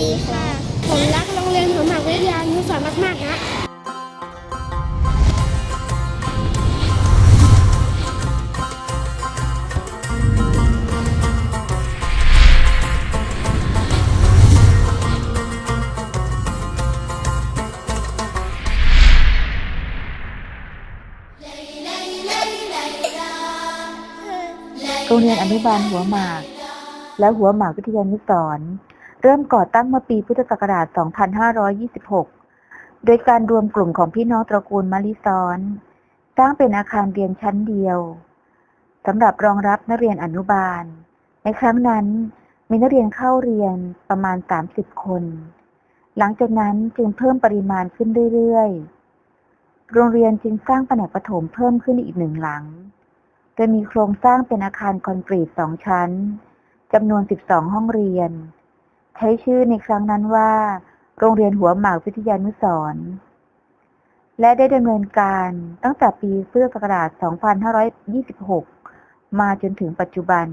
ดีค่ะ ผมรักโรงเรียนหัวหมากวิทยานุสรมากๆนะโรงเรียนอนุบาลหัวหมาก และหัวหมากวิทยานุสร เริ่มก่อตั้งเมื่อปีพุทธศักราช 2526 โดยการรวมกลุ่มของพี่น้องตระกูลมะลิซอน สร้างเป็นอาคารเรียนชั้นเดียวสำหรับรองรับนักเรียนอนุบาล ในครั้งนั้นมีนักเรียนเข้าเรียนประมาณ 30 คน หลังจากนั้นจึงเพิ่มปริมาณขึ้นเรื่อยๆ โรงเรียนจึงสร้างแผนกประถมเพิ่มขึ้นอีกหนึ่งหลัง โดยมีโครงสร้างเป็นอาคารคอนกรีตสองชั้นจำนวน 12 ห้องเรียน ใช้ชื่อในครั้งนั้นว่า โรงเรียนหัวหมากวิทยานุสรณ์และได้ดำเนินการตั้งแต่ปีพุทธศักราช 2526 มาจนถึงปัจจุบัน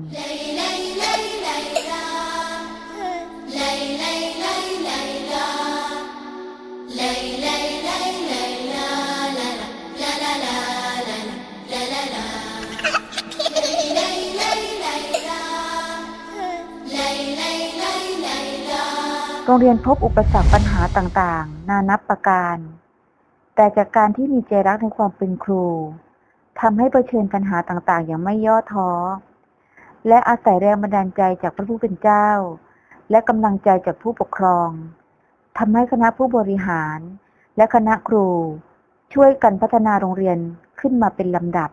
โรงเรียนพบอุปสรรคปัญหาต่างๆ นานับประการ แต่จากการที่มีใจรักในความเป็นครูทำให้เผชิญปัญหาต่างๆ อย่างไม่ย่อท้อ และอาศัยแรงบันดาลใจจากพระผู้เป็นเจ้า และกำลังใจจากผู้ปกครองทำให้คณะผู้บริหาร และคณะครู ช่วยกันพัฒนาโรงเรียนขึ้นมาเป็นลำดับ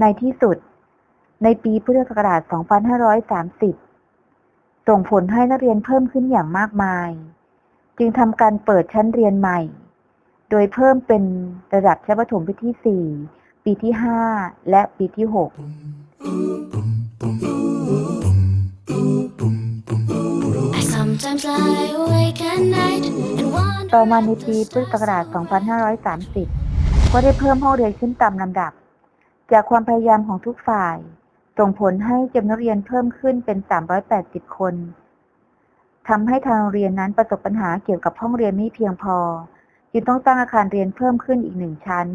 ในที่สุด ในปีพุทธศักราช 2530 ส่งผลให้นักเรียนเพิ่มขึ้นอย่างมากมาย จึงทำการเปิดชั้นเรียนใหม่ โดยเพิ่มเป็นระดับชั้นประถมปีที่ 4 ปีที่ 5 และปีที่ I sometimes lie awake at night and wonder 6ต่อมาในปีพุทธศักราช 2530 ก็ได้เพิ่มห้องเรียนขึ้นตามลำดับ จากความพยายามของทุกฝ่าย ส่งผลให้จำนวนนักเรียนเพิ่มขึ้นเป็น 380 คนทำให้ทางโรงเรียนนั้นประสบปัญหาเกี่ยวกับห้องเรียนไม่เพียงพอ จึงต้องสร้างอาคารเรียนเพิ่มขึ้นอีกหนึ่งชั้น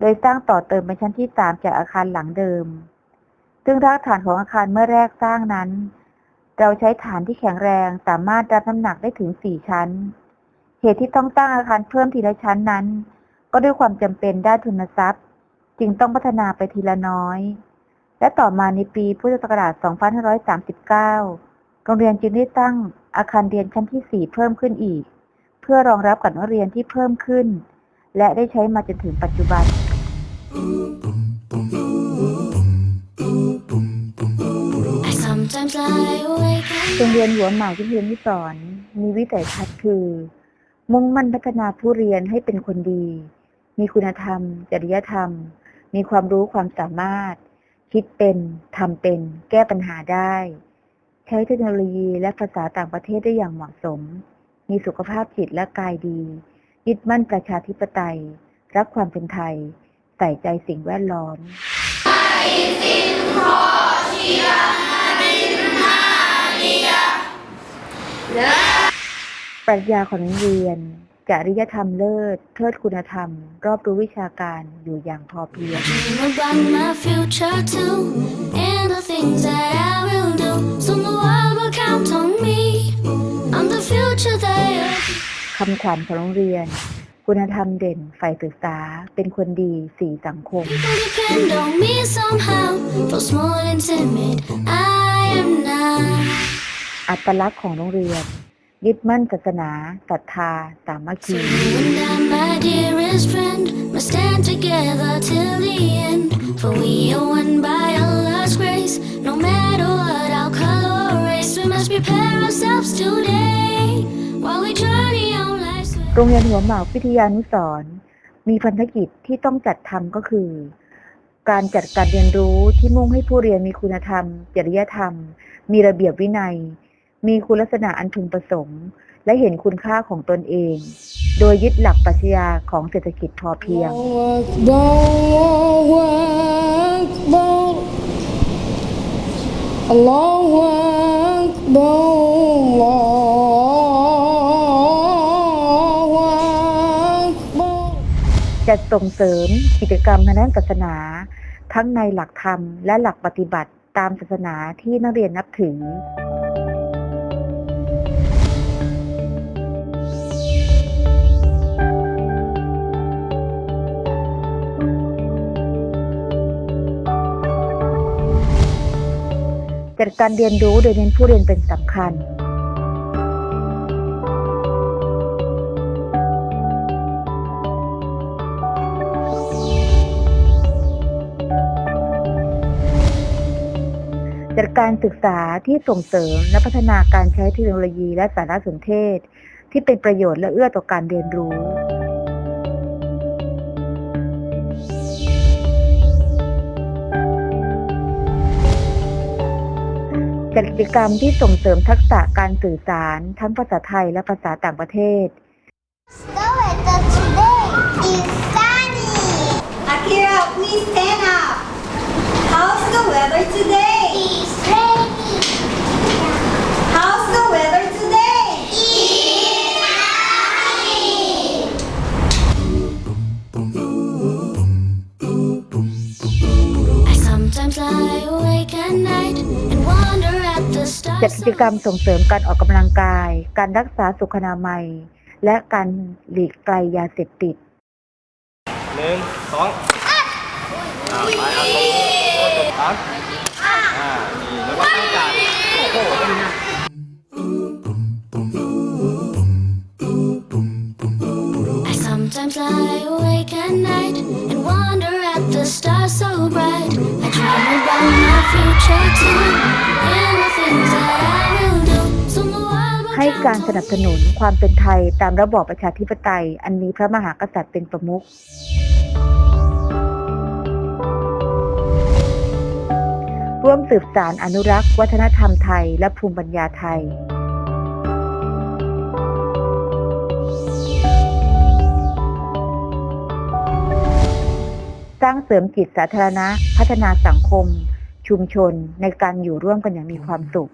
โดยสร้างต่อเติมเป็นชั้นที่ 3 จากอาคารหลังเดิม ซึ่งรากฐานของอาคารเมื่อแรกสร้างนั้น เราใช้ฐานที่แข็งแรงสามารถรับน้ำหนักได้ถึง 4 ชั้น เหตุที่ต้องตั้างอาคารเพิ่มทีละชั้นนั้น ก็ด้วยความจำเป็นด้านทุนทรัพย์ จึงต้องพัฒนาไปทีละน้อย และต่อมาในปีพุทธศักราช 2539 โรงเรียนจึงได้ตั้งอาคารเรียนชั้นที่ 4 เพิ่มขึ้นอีก เพื่อรองรับกับนักเรียนที่เพิ่มขึ้น และได้ใช้มาจนถึงปัจจุบัน I sometimes lie awake at โรงเรียนหัวหมากวิทยานุสรณ์มีวิสัยทัศน์คือ มุ่งมั่นพัฒนาผู้เรียนให้เป็นคนดี มีคุณธรรม จริยธรรม มีความรู้ความสามารถ คิดเป็นทำเป็น แก้ปัญหาได้ ใช้เทคโนโลยีและภาษาต่างประเทศได้อย่างเหมาะสม มีสุขภาพจิตและกายดี ยึดมั่นประชาธิปไตย รักความเป็นไทย ใส่ใจสิ่งแวดล้อมปรัชญาของโรงเรียน จริยธรรมเลิศเทิดคุณธรรม รอบรู้วิชาการอยู่อย่างพอเพียง Dream about my future too, and the things that I will do. Soon the world will count on me. I'm the future they are. คำขวัญของโรงเรียน คุณธรรมเด่นฝ่ายศึกษา เป็นคนดีสีสังคม People depend on me somehow. Though small and timid, I am now. อัตลักษณ์ของโรงเรียน ยึดมั่นศาสนาศรัทธาสามัค So คี you and I, my dearest friend, must stand together till the end. For we are one by Allah's grace. No matter what our color or race, we must prepare ourselves today while we journey on life's way. โรงเรียนหัวหมากวิทยานุสรณ์มีพันธกิจที่ต้องจัดทำก็คือ การจัดการเรียนรู้ที่มุ่งให้ผู้เรียนมีคุณธรรม จริยธรรม มีระเบียบวินัย มีคุณลักษณะอันพึงประสงค์ และเห็นคุณค่าของตนเอง โดยยึดหลักปรัชญาของเศรษฐกิจพอเพียงจะส่งเสริมกิจกรรมทางด้านศาสนา ทั้งในหลักธรรมและหลักปฏิบัติตามศาสนาที่นักเรียนนับถือ จัดการเรียนรู้โดยเน้นผู้เรียนเป็นสำคัญ จัดการศึกษาที่ส่งเสริมและพัฒนาการใช้เทคโนโลยีและสารสนเทศ ที่เป็นประโยชน์และเอื้อต่อการเรียนรู้ จัดกิจกรรมที่ส่งเสริมทักษะการสื่อสารทั้งภาษาไทยและภาษาต่างประเทศ The weather today is sunny. Akira, please stand up. How's the weather today? จัด stars. กิจกรรมส่งเสริมการออกกำลังกาย การรักษาสุขอนามัย และการหลีกไกลยาเสพติดหนึ่งสองอ่าไปเอาตรงตัวตบสามอ่านี่แล้วก็ตั้งการโอ้โห I sometimes lie awake at night and wonder at the stars so bright. I dream about my future too and the things that I ให้การสนับสนุนความเป็นไทยตามระบอบประชาธิปไตย อันมีพระมหากษัตริย์เป็นประมุขร่วมสืบสารอนุรักษ์ วัฒนธรรมไทย และภูมิปัญญาไทย สร้างเสริมจิตสาธารณะ พัฒนาสังคม ชุมชนในการอยู่ร่วมกันอย่างมีความสุข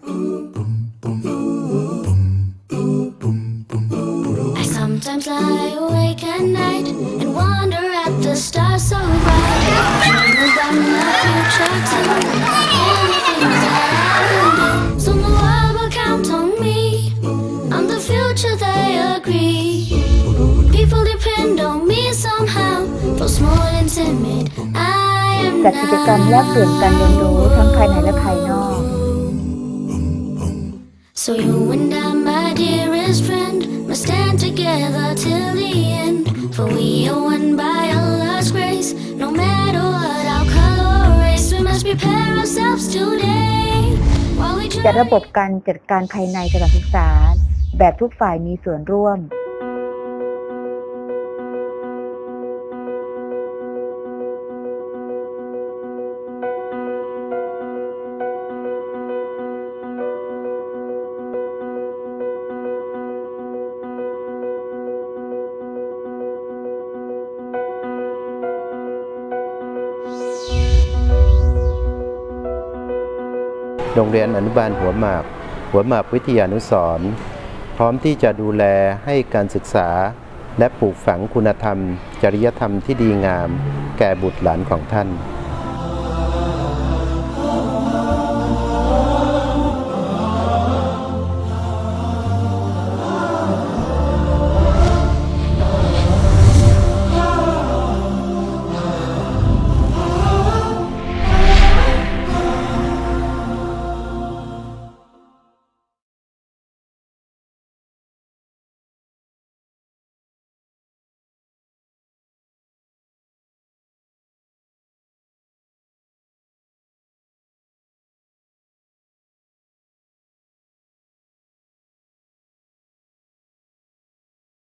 lie awake at night and wonder at the stars so bright. I dream about my future too and the things that I will do. So the world will count on me. I'm the future they agree. People depend on me somehow. Though small and timid, I am จัดกิจกรรมแลกเปลี่ยนการเรียนรู้ทั้งภายในและภายนอก So you and I, my dearest friend, must Stand together till the end. For we are one by Allah's grace. No matter what our color or race, we must prepare ourselves today. While we จัด try ระบบการจัดการภายในสถานศึกษา แบบทุกฝ่ายมีส่วนร่วม โรงเรียนอนุบาลหัวหมาก หัวหมากวิทยานุสรพร้อมที่จะดูแลให้การศึกษา และปลูกฝังคุณธรรม จริยธรรมที่ดีงาม แก่บุตรหลานของท่าน